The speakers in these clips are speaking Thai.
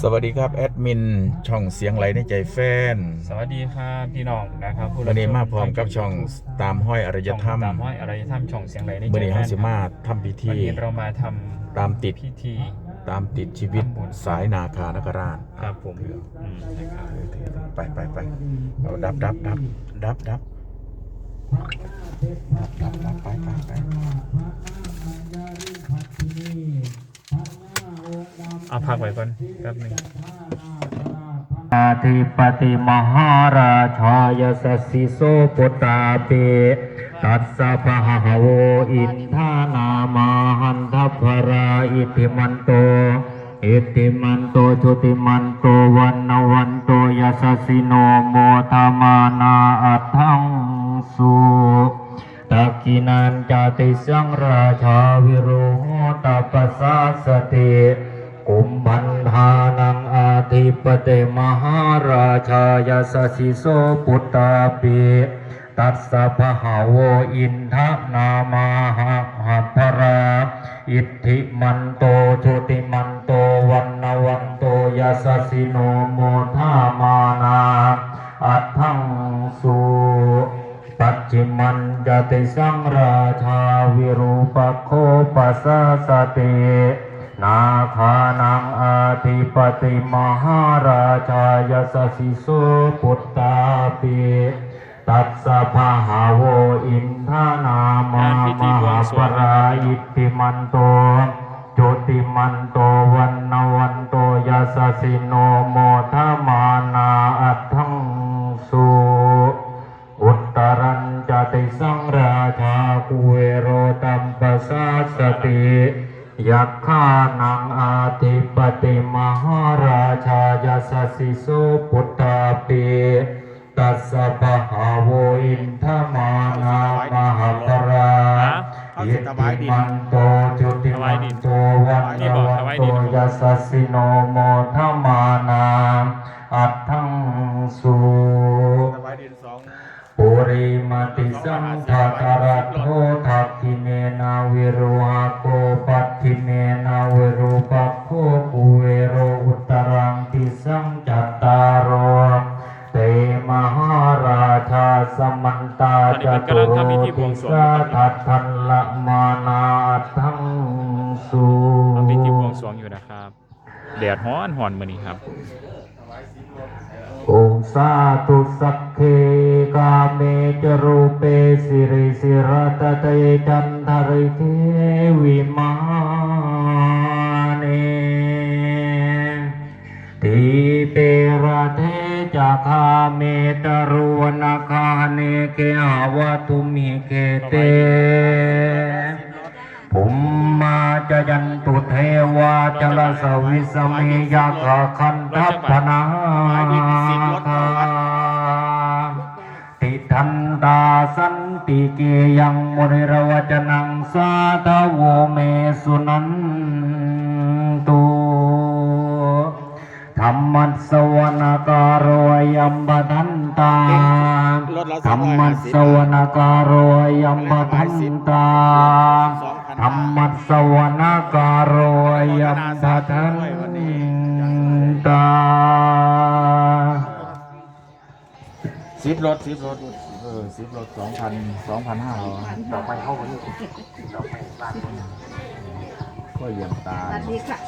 สวัสดีครับแอดมินช่องเสียงไหลในใจแฟน สวัสดีครับพี่น้องนะครับผู้วันนี้ชมาพร้อมกับช่องตามห้อยอารยธรรมตามห้อยอารยธรรมช่องเสียงไหลในเมื่อนี้ใจเฮาแฟนสิมาทำพิวันธีนี้เรามาทตามติดำพิธี ตามติดชีวิตทำบุญ สายนาคานคราชครับผมอืมนะครับไปไปไปเอาดับดับดับดับดับดับดับไปไปไป เอา พักไว้ก่อนแป๊บหนึ่งอาธิปติมหาราชายสัสสิโสปุตตาเปตัสสะภะหะโวอินทานามาหันทัพพราอิติมันโตอิติมันโตชุติมันโตวันนวันโตยสสสิโนโมทามานาอัตถังสุตักินันจติสังราชาวิโรโหตปัสสะสติ กุมพันธานังอาธิปเตมหาราชายาสสิโสปุตตาปิตัสสะภะหาโวอินทนามาหะหัพรา อิทธิมันโตชุติมันโตวันนวันโตยาสสิโนโมทามานาอัตถังสุปัจจิมันจติสังราชาวิรูปโคปัสสะสติ นาคานังอาธิปติมหาราชายสสิโสปุตตาปิตัสสะภะหาโวอินทานามามหาปราอิทธิมันโตโจติมันโตวันนวันโตยสสิโนโมทามานาอัตถังสุอุตตรัญจติสังราชาคุเวโรตัมปสาสติ ยักขานังอาธิปติมหาราชายาสสิโสปุตตาปิตัสสะภะหาโวอินทมานามหาปราอิทธิมันโตจุติมันโตวันนวันโตยาสสิโนโมทมานาอัตถังสุปุริมาติสัมภะตรัตโท แดดร้อนหอนมือนี้ครับองสาธุสักเคกาเมจรูเปสิริสิรตเตจันทริเทวิมาเนทีเประเทจักาเมตรุวนาคาเนเกอาวตุมิเกเตภูมิมาจะยันตุเท วาจลสวิสเมยาคาคันทัพพนาคาติทันตาสันติเกยังมุนิรวจนังสาธโวเมสุนันตุธรรมัสสวนากาโรยัมบทันตาธรรมัสสวนากาโรยัมบทันตา ธรรมสสวนากาโรยัมบทันตาสิบรถสิบรถเออสิบรถสองพันสองพันห้าร้อยดอกไม้เข้าไปนี่กไม้บ้านก็เยี่ยมตาสวัสดีค่ะ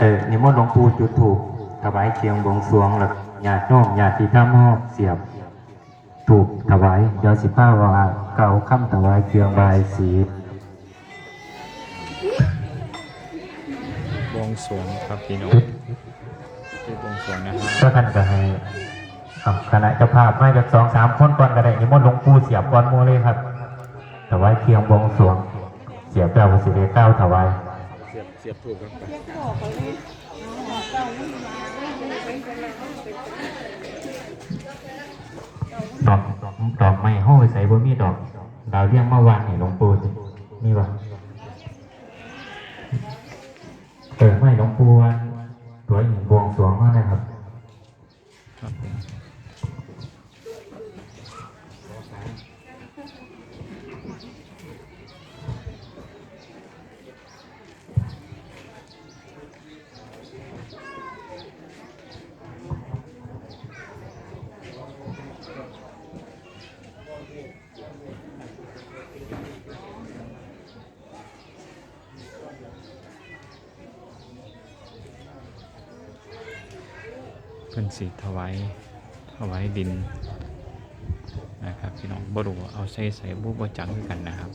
เออนิมนต์หลวงปู่จุดถูกถวายเคียงบวงสรวงหลักญาติโยมญาติธรรมอบเสียบถูกถวายเดี๋ยวสิบห้าว่าเก่าค่ำถวายเคียงบายสี สรวงครับพี่น้องที่บวงสรวงนะครับ ก็ท่านก็ให้ครับคณะเจ้าภาพมาจากสองสามคนก่อนก็ได้นิมนต์หลวงปู่เสียบก่อนหมูเลยครับถวายเคียงบวงสรวง เสียบเจ้าสิเดเก้าถวายเสียบเสียบถูกครับดอกดอกไม้ห้อยใส่บ่มีดอกดาวเรียงมาวางให้หลวงปู่สิมีวะ เออไม่หลวงปู่ว่าตัวหิงบวงสรวงมากนะครับครับผม เพิ่นสิถวายถวายดินนะครับพี่น้องบ่รู้ว่าเอาใส่ใส่บุบ่จังกันนะครับ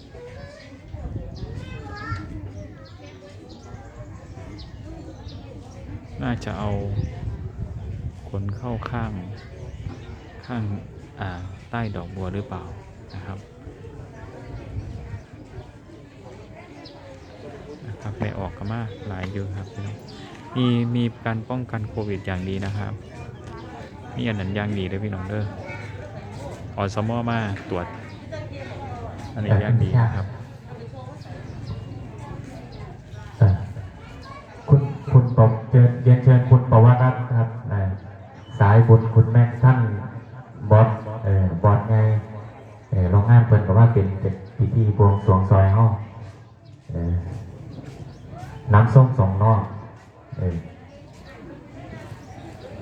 น่าจะเอาคนเข้าข้างข้างใต้ดอกบัวหรือเปล่านะครับนะครับไปออกกันมาหลายอยู่ครับพี่น้อง มีมีการป้องกันโควิดอย่างดีนะครับ มีอันนั้นอย่างดีเลยพี่น้องเด้ออสมอมาตรวจ อันนี้อย่างดีนะครับ คุณคุณปมเชิญเรียนเชิญคุณประวัติรัตน์ครับสายบุญคุณแม่ท่านบอสเอ่อบอสไงเอ่อโรงงานเปิดกับว่าเป็นเป็นพิธีบวงสรวงซอยห้องเอ่อน้ำส้มสองนอกเออ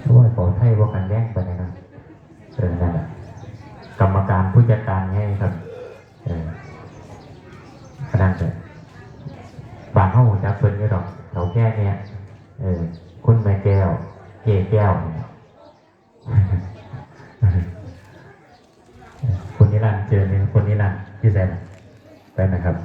ช่วยขอไทยว่ากันแย่งไปนะครับเออนั่นแหละกรรมการผู้จัดการให้ครับเออขนาดเกิด บางห้องจักเพิ่นก็ดอกเถาแก้เนี่ยเออคุณแม่แก้ว เกแก้วเนี่ยคุณนิรันดร์เจอเนี่ยคุณนิรันดร์พี่แซมไปนะครับ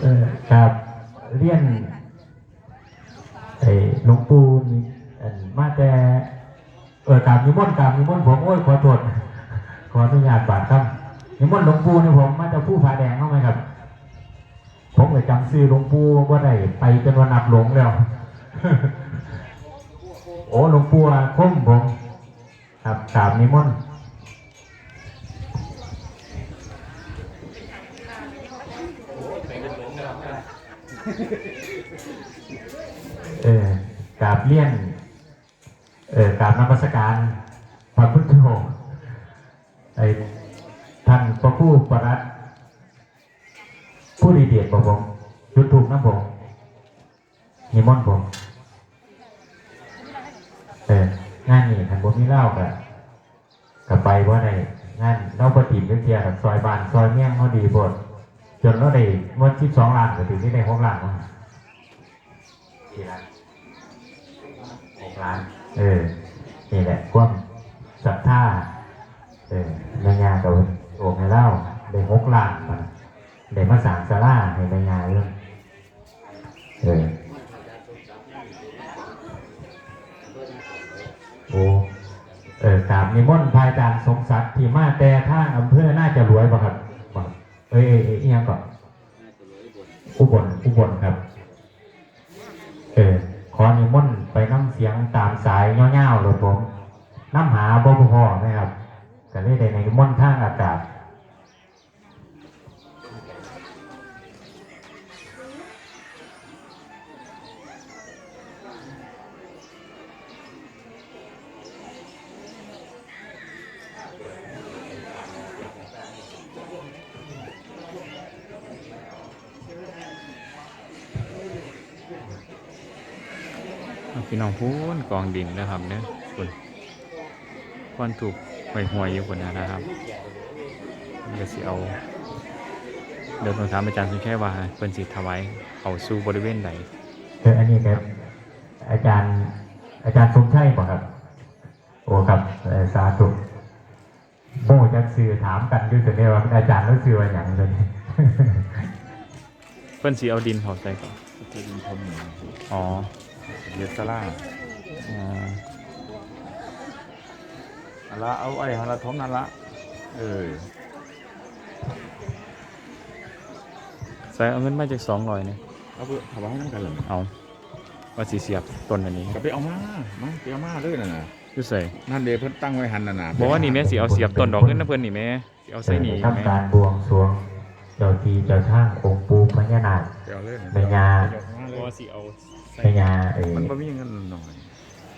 เออครับเรียนไอ้หลวงปู่นี่อันมาแต่ เออกราบนิมนต์กราบนิมนต์ผมโอ้ยขอโทษขออนุญาตบาดครับนิมนต์หลวงปู่นี่ผมมาจากผู้ผาแดงเข้าไหมครับ ผมเลยจำซื้อหลวงปู่ว่าได้ไปจนวันนับหลงแล้ว โอ้หลวงปู่อาคมผม ครับกราบนิมนต์เออกราบเลี่ยน เออกราบนมัสการพระพุทธองค์ไอท่านพระผู้ประรัตผู้ดีเดียดบอกผมจุดถูกนะผมนิมนต์ผมเอองานนี่ท่านผมมีเล่ากับกับไปว่าในงานเล่าปฏิบัติเทียกับซอยบานซอยเมี่ยงเขาดีบดจนเราได้เมื่อที่สองล้านก็ถึงที่ในหกล้านวะกี่ล้านหกล้าน เออ นี่แหละความศรัทธา เออในงานกับโอกให้เล่าได้หกล้านมันได้มาสางศาลาให้ในงานเรื่องเออ โอ้เออกราบนิมนต์พระอาจารย์สมศักดิ์ที่มาแต่ทางอำเภอน่าจะรวยป่ะครับ เอ้ยเอ้ยเอียงก่อนอุบลอุบลครับ ออขอนิมนต์ไปน้ำเสียงตามสายเงี้ยวๆเลยผมน้ำหาบ่พอนะครับก็เลยได้ในนิมนต์ทางอากาศ พี่น้องพูนกองดินนะครับเนี่ยคุณควันถูกหวยหวยๆอยู่คนนะครับเดี๋ยวสิเอาเดี๋ยวผมถามอาจารย์สุนชัยว่าเพิ่นสิถวายเอาสู่บริเวณใดเอออันนี้ครับอาจารย์อาจารย์สมชัยบอกครับ โอ้ครับเอ่อสาธุโม่จะสื่อถามกันด้วยแต่เนี่ยว่าอาจารย์แล้วสื่อว่าอย่างเลยเพิ่นสิเอาดินเขาใส่ก่อนจะดินพรมหนึ่งอ๋อ เยสลาอ๋ออันละเอาไอ้ฮันละทมนั่นละเออใส่เอาเงินมาจากสองร้อยเนี่ยเอาไปถวายให้นั่นกันเลยเอาว่าสิเสียบต้นอันนี้ก็ไปเอามามาไปเอามาเลยน่ะนะอยู่ใส่นั่นเดเพิ่นตั้งไว้หันน่ะนะบอกว่านี่แม่สิเอาเสียบต้นดอกเงินนะเพิ่นนี่แม่สิเอาใส่นี่แม่ทำการบวงสรวงเจ้าที่เจ้าทางองค์ปู่พญานาคไปเอาเลยน่ะแม่ย่าไปยกมาเลบอกยว่าสิเอา ใส่แม่ยาเออมันบ่มีเงินหน่อย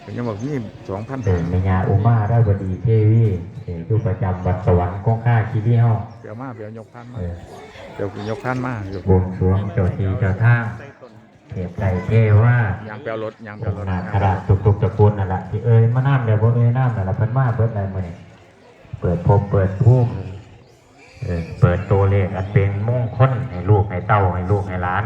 เพิ่นยังบอกมี2,000เออแม่ยาอุมาราชบดีเทวีเอออยู่ประจำวัดสวรรค์กงค่าคีรีเฮาไปเอามาไปเอายกพันมาเออเดี๋ยวยกพันมาอยู่บวงสรวงเจ้าที่เจ้าทางเทพไตรเทว่ายางไปเอารถยางไปอเอางรถค์นาคราชทุกๆตระกูลนั่นแหละที่เอ้ยมาน้ำเดี๋ยวบ่เอ้ยน้ำนั่นแหละเพิ่นมาเบิดอะไรมื้อนี้เปิดพบเปิดภูมิเออเปิดตัวเลขอันเป็นมงคลให้ลูกให้เต้าให้ลูกให้หลาน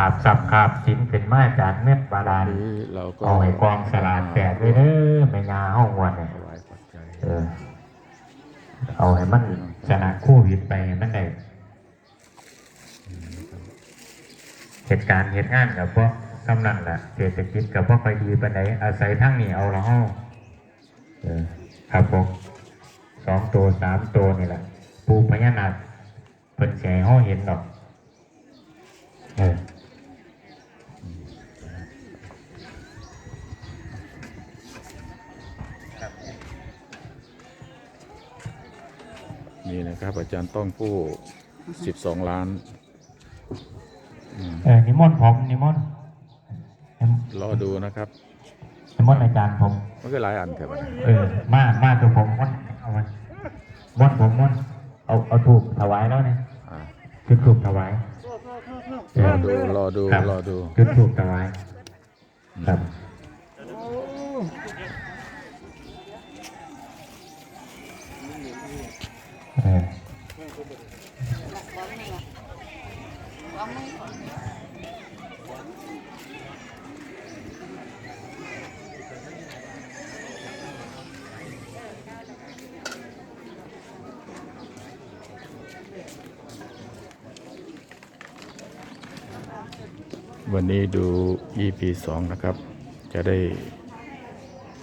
ขาบสับขาบสินเป็นมาจากเม็ดบาดาลนี้เราก็เอาให้กองสลากแตกเลยเด้อแม่ยาห้องวันเนี่ยถวายปัจจัยเออเอาให้มันชนะโคู่วิดไปให้มันได้เหตุการณ์เหตุงานกับพวกกำนันล่ะเศรษฐกิจกับพวกไปดีปานใดอาศัยทั้งนี้เอาละห้องเออครับผมสองตัวสามตัวนี่แหละปูพญานาคเพิ่นแสห้องเห็นดอกเออ นี่นะครับ อาจารย์ต้องผู้12ล้านอืมเออนิมนต์ผมนิมนต์นิมรอดูนะครับ นิมนต์อาจารย์ผม มันก็หลายอันครับเออ มามาตัวผมม่อนเอามาม่อนผมม่อนเอาเอาถูกถวายแล้วเนี่ยอ่าจุดถูกถวายเอรออดูรอดูครับ รอดู จุดถูกถวาย ครับเอ วันนี้ดู EP 2 นะครับ จะได้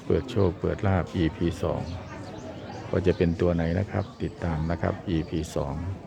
เปิดโชคเปิดลาบ EP 2 ก็จะเป็นตัวไหนนะครับ ติดตามนะครับ EP 2